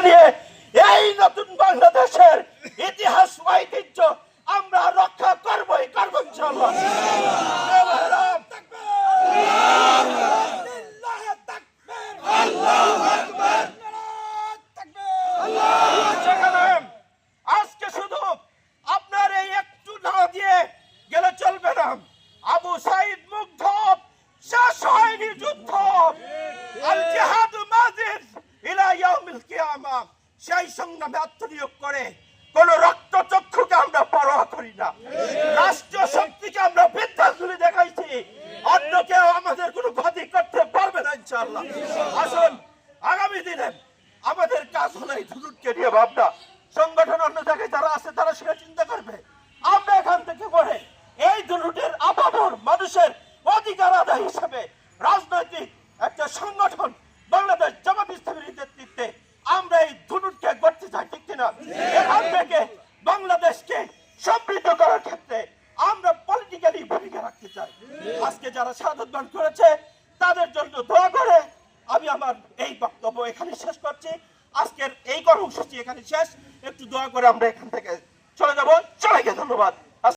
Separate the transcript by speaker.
Speaker 1: নিয়ে এই নতুন বাংলাদেশের সেই সংগ্রামে আত্মনিয়োগ করে, কোন রক্ত চক্ষুকে আমরা পরোয়া করি না। শক্তিকে আমরা দেখাইছি। অন্য কেউ আমাদের কোনো ক্ষতি করতে পারবে না আসুন, আগামী দিনে আমাদের কাজ হলো এই নিয়ে ভাবনা। সংগঠন অন্য জায়গায় যারা আছে, তারা সেটা চিন্তা করবে। আমরা এখান থেকে পড়ে এই দুলুটের আপামর মানুষের অধিকার আদায় হিসেবে রাজনৈতিক একটা সংগঠন বাংলাদেশ জামাত ইসলামের নেতৃত্বে আমরা এই দুলুটকে করতে চাই ঠিক কিনা এখান থেকে বাংলাদেশকে সমৃদ্ধ করার ক্ষেত্রে আমরা পলিটিক্যালি ভূমিকা রাখতে চাই। আজকে যারা সাধন করেছে, তাদের জন্য দোয়া করে আমি আমার এই বক্তব্য এখানে শেষ করছি। আজকের এই কর্মসূচি এখানে শেষ। একটু দোয়া করে আমরা এখান থেকে চলে যাব। সবাইকে ধন্যবাদ।